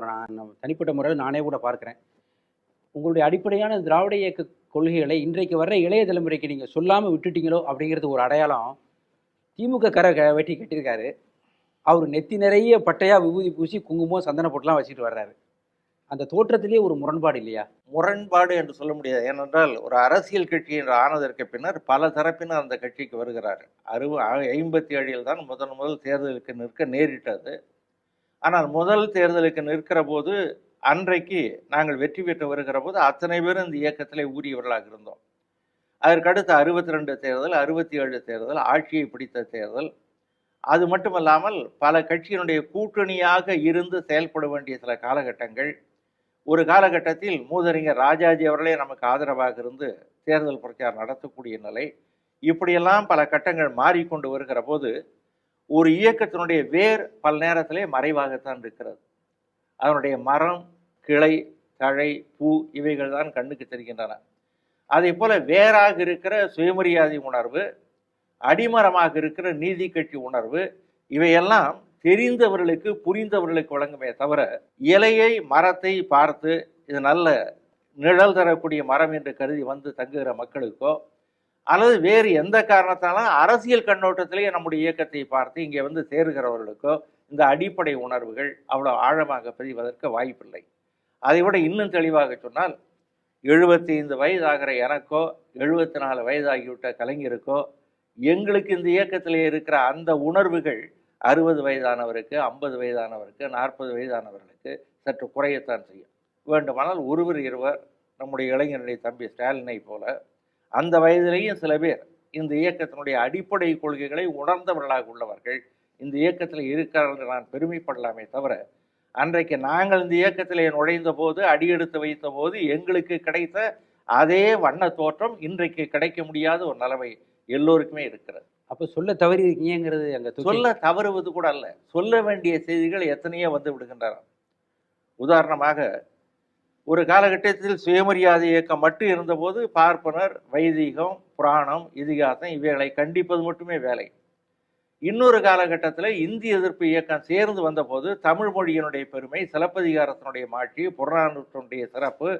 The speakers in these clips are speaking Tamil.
நான் தனிப்பட்ட முறையில் நானே கூட பார்க்குறேன். உங்களுடைய அடிப்படையான திராவிட இயக்க கொள்கைகளை இன்றைக்கு வர்ற இளைய தலைமுறைக்கு நீங்கள் சொல்லாமல் விட்டுட்டீங்களோ அப்படிங்கிறது ஒரு அடையாளம் திமுக கரை க- வெட்டி கட்டியிருக்காரு. அவர் நெத்தி நிறைய பட்டையாக விபூதி பூசி குங்குமம் சந்தன பொட்டெல்லாம் வச்சுட்டு வர்றாரு. அந்த தோற்றத்திலேயே ஒரு முரண்பாடு இல்லையா? முரண்பாடு என்று சொல்ல முடியாது. ஏனென்றால் ஒரு அரசியல் கட்சி என்று ஆனதற்கு பின்னர் பல தரப்பினர் அந்த கட்சிக்கு வருகிறார் அறுபது ஐம்பத்தி ஏழில் தான் முதன் முதல் தேர்தலுக்கு நிற்க நேரிட்டது. ஆனால் முதல் தேர்தலுக்கு நிற்கிற போது அன்றைக்கு நாங்கள் வெற்றி பெற்று வருகிற போது அத்தனை பேரும் இந்த இயக்கத்திலே ஊறியவர்களாக இருந்தோம். அதற்கடுத்து அறுபத்தி ரெண்டு தேர்தல் அறுபத்தி ஏழு தேர்தல் ஆட்சியை பிடித்த தேர்தல். அது மட்டுமல்லாமல் பல கட்சியினுடைய கூட்டணியாக இருந்து செயல்பட வேண்டிய சில காலகட்டங்கள். ஒரு காலகட்டத்தில் மூதறிஞர் ராஜாஜி அவர்களே நமக்கு ஆதரவாக இருந்து தேர்தல் பிரச்சாரம் நடத்தக்கூடிய நிலை. இப்படியெல்லாம் பல கட்டங்கள் மாறிக்கொண்டு வருகிற போது ஒரு இயக்கத்தினுடைய வேர் பல நேரத்திலே மறைவாகத்தான் இருக்கிறது. அதனுடைய மரம் கிளை தழை பூ இவைகள் தான் கண்ணுக்கு தெரிகின்றன. அதே போல வேறாக இருக்கிற சுயமரியாதை உணர்வு அடிமரமாக இருக்கிற நீதி கட்சி உணர்வு இவையெல்லாம் தெரிந்தவர்களுக்கு புரிந்தவர்களுக்கு வழங்குமே தவிர இலையை மரத்தை பார்த்து இது நல்ல நிழல் தரக்கூடிய மரம் என்று கருதி வந்து தங்குகிற மக்களுக்கோ அல்லது வேறு எந்த காரணத்தாலும் அரசியல் கண்ணோட்டத்திலேயே நம்முடைய இயக்கத்தை பார்த்து இங்கே வந்து சேருகிறவர்களுக்கோ இந்த அடிப்படை உணர்வுகள் அவ்வளோ ஆழமாக பதிவதற்கு வாய்ப்பில்லை. அதை விட இன்னும் தெளிவாக சொன்னால் எழுபத்தி ஐந்து வயதாகிற எனக்கோ எழுபத்தி நாலு வயதாகிவிட்ட கலைஞருக்கோ எங்களுக்கு இந்த இயக்கத்தில் இருக்கிற அந்த உணர்வுகள் அறுபது வயதானவருக்கு ஐம்பது வயதானவருக்கு நாற்பது வயதானவர்களுக்கு சற்று குறையத்தான் செய்யும். வேண்டுமானால் ஒருவர் இருவர் நம்முடைய இளைஞருடைய தம்பி ஸ்டாலினை போல அந்த வயதிலேயும் சில பேர் இந்த இயக்கத்தினுடைய அடிப்படை கொள்கைகளை உணர்ந்தவர்களாக உள்ளவர்கள் இந்த இயக்கத்தில் இருக்கிறார்கள் நான் பெருமைப்படலாமே தவிர அன்றைக்கு நாங்கள் இந்த இயக்கத்திலே நுழைந்த போது அடியெடுத்து வைத்த போது எங்களுக்கு கிடைத்த அதே வண்ண தோற்றம் இன்றைக்கு கிடைக்க முடியாத ஒரு நிலைமை எல்லோருக்குமே இருக்கிறது. அப்போ சொல்ல தவறி இருக்கீங்கிறது அங்கே சொல்ல தவறுவது கூட அல்ல. சொல்ல வேண்டிய செய்திகள் எத்தனையோ வந்து விடுகின்றன. உதாரணமாக ஒரு காலகட்டத்தில் சுயமரியாதை இயக்கம் மட்டும் இருந்தபோது பார்ப்பனர் வைதீகம் புராணம் இதிகாசம் இவைகளை கண்டிப்பது மட்டுமே வேலை. இன்னொரு காலகட்டத்தில் இந்திய எதிர்ப்பு இயக்கம் சேர்ந்து வந்தபோது தமிழ் மொழியினுடைய பெருமை சிலப்பதிகாரத்தினுடைய மாட்சி புறநானூற்றினுடைய சிறப்பு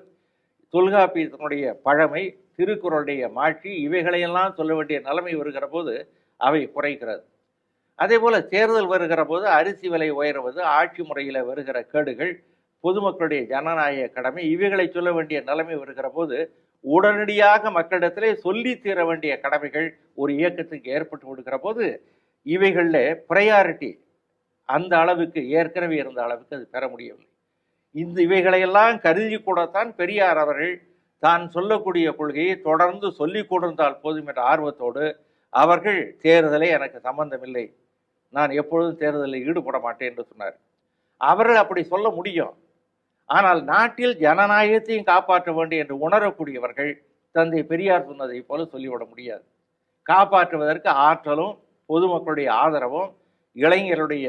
தொல்காப்பியத்தினுடைய பழமை திருக்குறளுடைய மாட்சி இவைகளையெல்லாம் சொல்ல வேண்டிய நிலைமை வருகிற போது அவை குறைகிறது. அதே போல் தேர்தல் வருகிற போது அரிசி விலை உயர்வது ஆட்சி முறையில் வருகிற கேடுகள் பொதுமக்களுடைய ஜனநாயக கடமை இவைகளை சொல்ல வேண்டிய நிலைமை வருகிற போது உடனடியாக மக்களிடத்திலே சொல்லி தீர வேண்டிய கடமைகள் ஒரு இயக்கத்துக்கு ஏற்பட்டு கொடுக்கிற போது இவைகளில் ப்ரையாரிட்டி அந்த அளவுக்கு ஏற்கனவே இருந்த அளவுக்கு அது பெற முடியவில்லை. இந்த இவைகளையெல்லாம் கருதி கூடத்தான் பெரியார் அவர்கள் தான் சொல்லக்கூடிய கொள்கையை தொடர்ந்து சொல்லிக் கொடுத்தால் போதும் என்ற ஆர்வத்தோடு அவர்கள் தேர்தலே எனக்கு சம்பந்தமில்லை. நான் எப்பொழுதும் தேர்தலில் ஈடுபட மாட்டேன் என்று சொன்னார். அவர்கள் அப்படி சொல்ல முடியும். ஆனால் நாட்டில் ஜனநாயகத்தையும் காப்பாற்ற வேண்டும் என்று உணரக்கூடியவர்கள் தந்தை பெரியார் சொன்னதை போல சொல்லிவிட முடியாது. காப்பாற்றுவதற்கு ஆற்றலும் பொதுமக்களுடைய ஆதரவும் இளைஞருடைய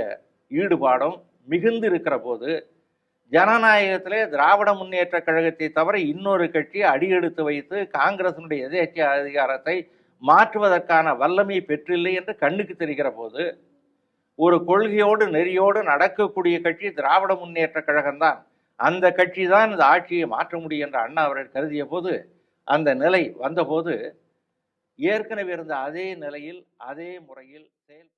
ஈடுபாடும் மிகுந்து இருக்கிற போது ஜனநாயகத்திலே திராவிட முன்னேற்ற கழகத்தை தவிர இன்னொரு கட்சி அடியெடுத்து வைத்து காங்கிரசினுடைய எதேச்ச அதிகாரத்தை மாற்றுவதற்கான வல்லமை பெற்றில்லை என்று கண்ணுக்கு தெரிகிற போது ஒரு கொள்கையோடு நெறியோடு நடக்கக்கூடிய கட்சி திராவிட முன்னேற்ற கழகம்தான். அந்த கட்சி தான் இந்த ஆட்சியை மாற்ற முடியும் என்று அண்ணா அவர்கள் கருதிய போது அந்த நிலை வந்தபோது ஏற்கனவே இருந்த அதே நிலையில் அதே முறையில் செயல்